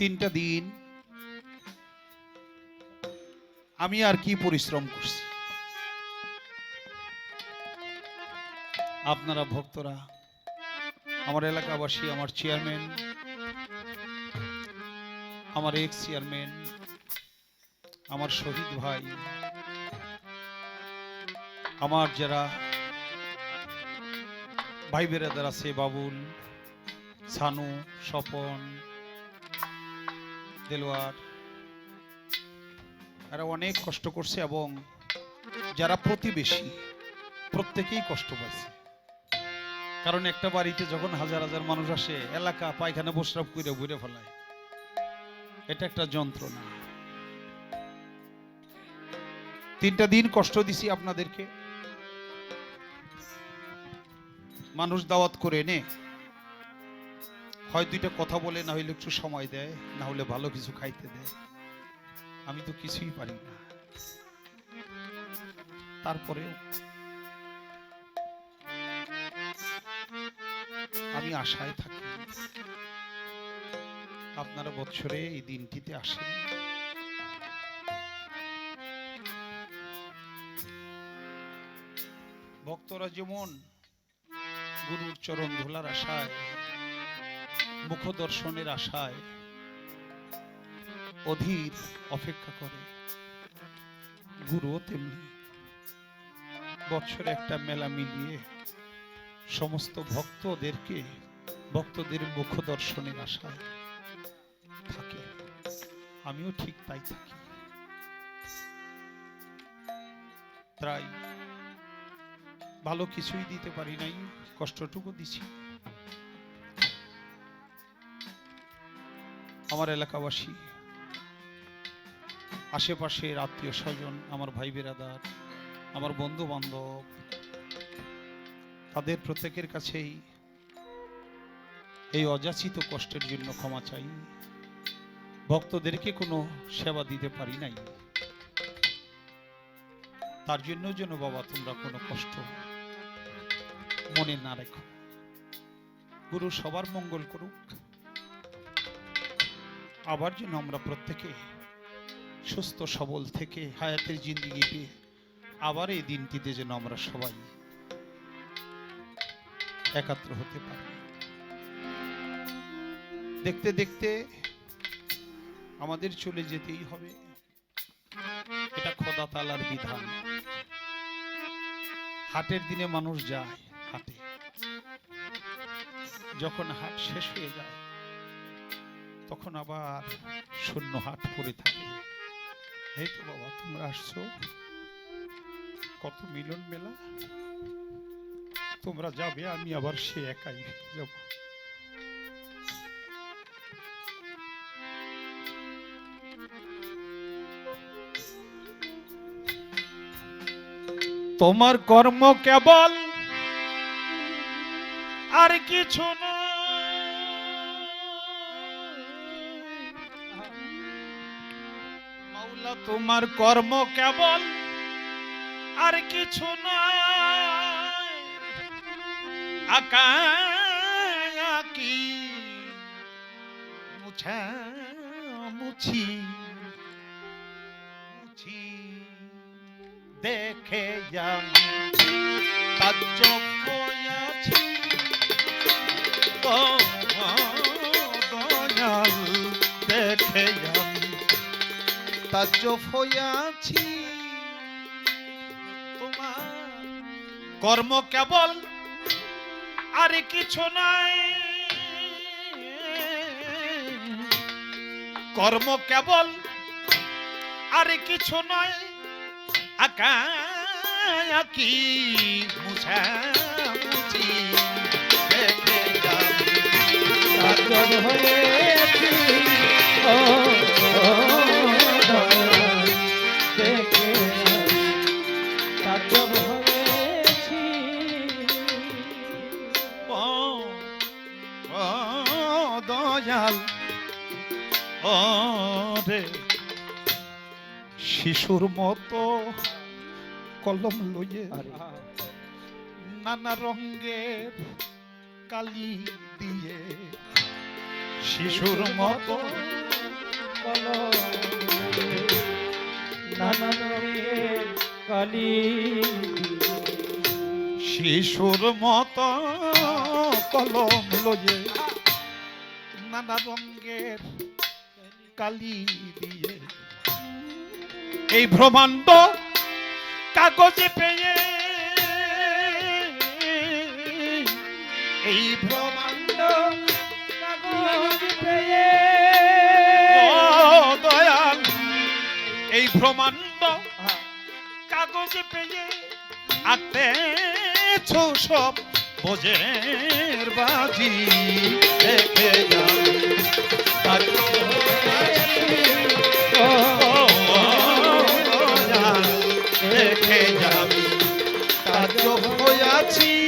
তিনটা দিন আমি আর কি পরিশ্রম করছি। আপনারা ভক্তরা, আমার এলাকাবাসী, আমার চেয়ারম্যান, আমার এক্স চেয়ারম্যান, আমার শহীদ ভাই, আমার যারা ভাই বেরাদার আছে, বাবুল, সানু, স্বপন দেলোয়ার। এরা অনেক কষ্ট করছে এবং যারা প্রতিবেশী, প্রত্যেকেই কষ্ট পাইছে। কারণ একটা বাড়িতে যখন হাজার হাজার মানুষ আসে, এলাকা পায়খানা বসরাপ করে ঘুরে ফেলায়। এটা একটা যন্ত্রণা। তিনটা দিন কষ্ট দিছি আপনাদেরকে। মানুষ দাওয়াত করে এনে হয় দুইটা কথা বলে, না হইলে একটু সময় দেয়, না হলে ভালো কিছু খাইতে দেয়। আমি তো কিছুই পারি না। তারপরেও আমি আশায় থাকি, আপনারা বছরে এই দিনটিতে আসেন। ভক্তরা যেমন গুরুর চরণ ধুলার আশায় মুখ দর্শনের আশায় অধীর অপেক্ষা করে। গুরুও তেমনি। বছরে একটা মেলা মিলিয়ে সমস্ত ভক্তদেরকে, ভক্তদের মুখ দর্শনের আশায় থাকে। আমিও ঠিক তাই থাকি। তাই ভালো কিছুই দিতে পারি নাই, কষ্টটুকু দিছি। আমার এলাকাবাসী আশেপাশের আত্মীয় স্বজন, আমার ভাই বেরাদার, আমার বন্ধু বান্ধব তাদের প্রত্যেকের কাছেই এই অযাচিত কষ্টের জন্য ক্ষমা চাই। ভক্তদেরকে কোনো সেবা দিতে পারি নাই। তার জন্য যেন বাবা তোমরা কোনো কষ্ট মনে না রেখো। গুরু সবার মঙ্গল করুক। আবার যেন আমরা প্রত্যেকে সুস্থ, সবল থেকে হায়াতের জিন্দিগিতে আবার এই দিনটিতে যেন আমরা সবাই একাত্র হতে পারি। দেখতে দেখতে আমাদের চলে যেতেই হবে। এটা খোদা তালার বিধান। হাটের দিনে মানুষ যায় হাটে। যখন হাট শেষ হয়ে যায় তখন আবার শূন্য হাট পড়ে থাকে। এই তো বাবা, তোমরা আসছো? কত মিলন মেলা? তোমরা যাবে, আমি আবার সে একাই যাব। তোমার কর্ম কেবল আর কিছু মাওলা তোমার কর্ম কেবল আর কিছু নয়। আকাকি মুছা মুছি মুছি দেখে আমি তাজ্জব হইয়াছি তাজ্জব হইয়াছি। তোমার কর্ম কেবল আর কিছু নাই। কর্ম কেবল আর কিছু নয় আকি মুছা মুছি, দেখে শিশুর মতো কলম লইয়ে নানা রঙের কালি দিয়ে শিশুর মতো কলম নানা রঙের কালি শিশুর মতো কলম লয়ে নানা রঙের কালি দিয়ে এই ব্রহ্মাণ্ড কাগজে পেয়ে। এই ব্রহ্মাণ্ড কাগজ পেয়ে। দয়াল, এই ব্রহ্মাণ্ড কাগজে পেয়ে আতেছ সব বোঝের বাজি দেখে যাও। চোখ হইয়াছি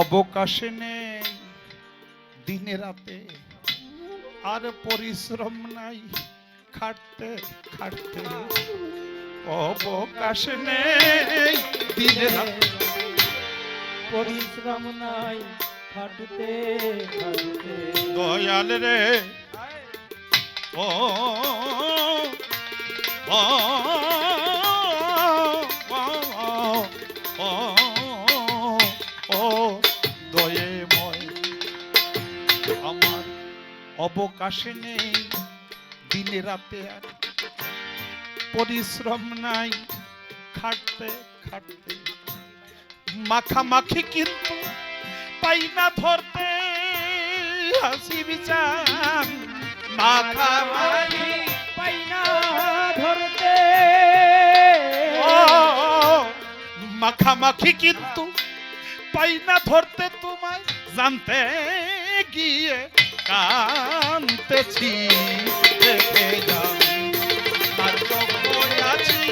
অবকাশে নেই, দিনে রাতে আর পরিশ্রম নাই, খাটতে খাটতে অবকাশ নেই, দিনে রাতে পরিশ্রম নাই, খাটতে দয়াল রে। ও অবকাশে নেই, দিনে রাতে আর পরিশ্রম নাই, খাটতে খাটতে। মাখামাখি কিন্তু পাই না ধরতে, হাসি বিচার। মাখামাখি পাই না ধরতে। মাখামাখি কিন্তু পাই না ধরতে, তোমায় জানতে গিয়ে কানতেছি দেখে যাও। তার চোখ আছি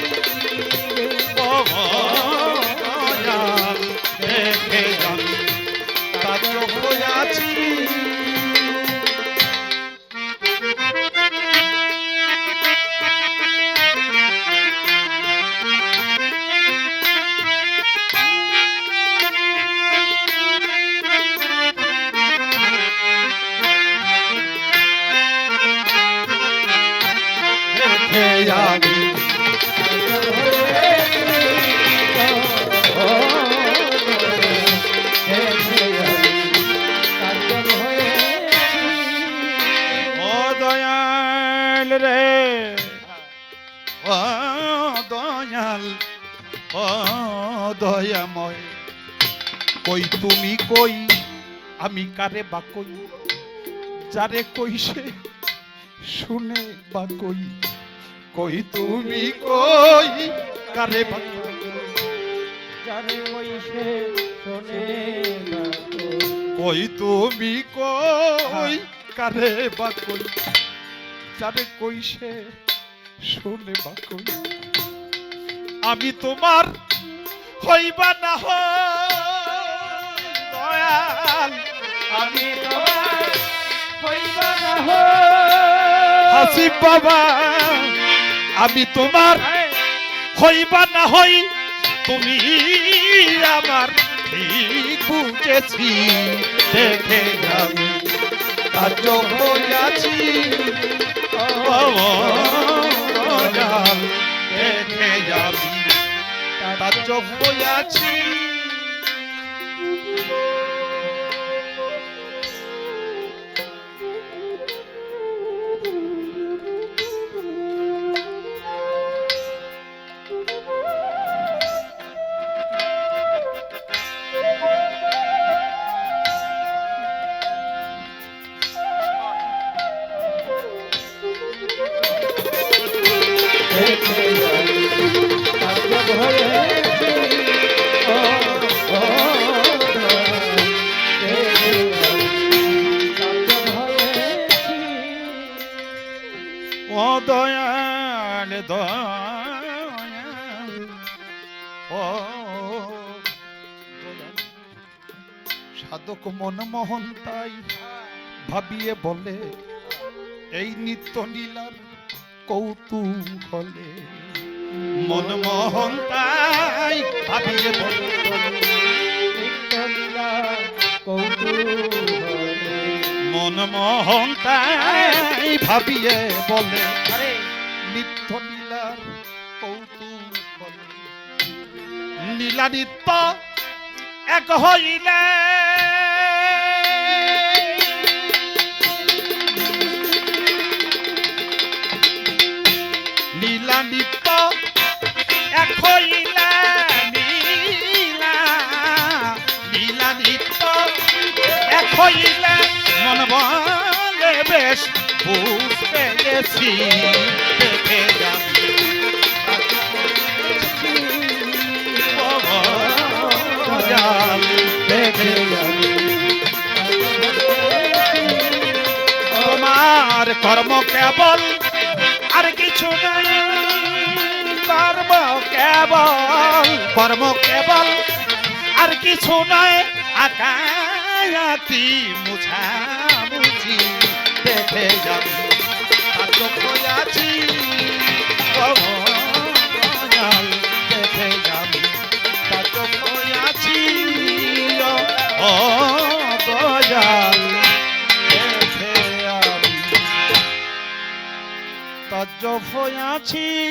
ও দয়াময়। কই তুমি কই? আমি কারে বা কই? যারে কই সে শুনে বা কই? কই তুমি কই? কারে বা যারে কইছে শোনে না তো। কই তুমি কই? কারে বা কই? যারে কই সে শুনে বা কই? আমি তোমার হইবা না হই দয়াল আমি তোমার হয়। হাসিব বাবা আমি তোমার হইবা না হই তুমি আমার বুঝেছি দেখে চোখ আছি দেখে যাবি তার চোখ সাধক মনমোহন তাই ভাবিয়ে বলে এই নিত্য নীলার কৌতূহলে। মনমোহন তাই ভাবিয়ে বলে মনমোহন তাই ভাবিয়ে বলে নিত্য নীলা নিত্য এক হইলে। নীলা নিত্য এক হইলে, নীলা এক হইলে। বেশ বুঝতে গেছি, দেখে তোমার কর্ম কেবল আর কিছু নাই, কর্ম কেবল কর্ম কেবল আর কিছু নয় আকায়াতি মুছামুছি, দেখে যাবি। আছি দয়াল আমি তজ্জফ আছি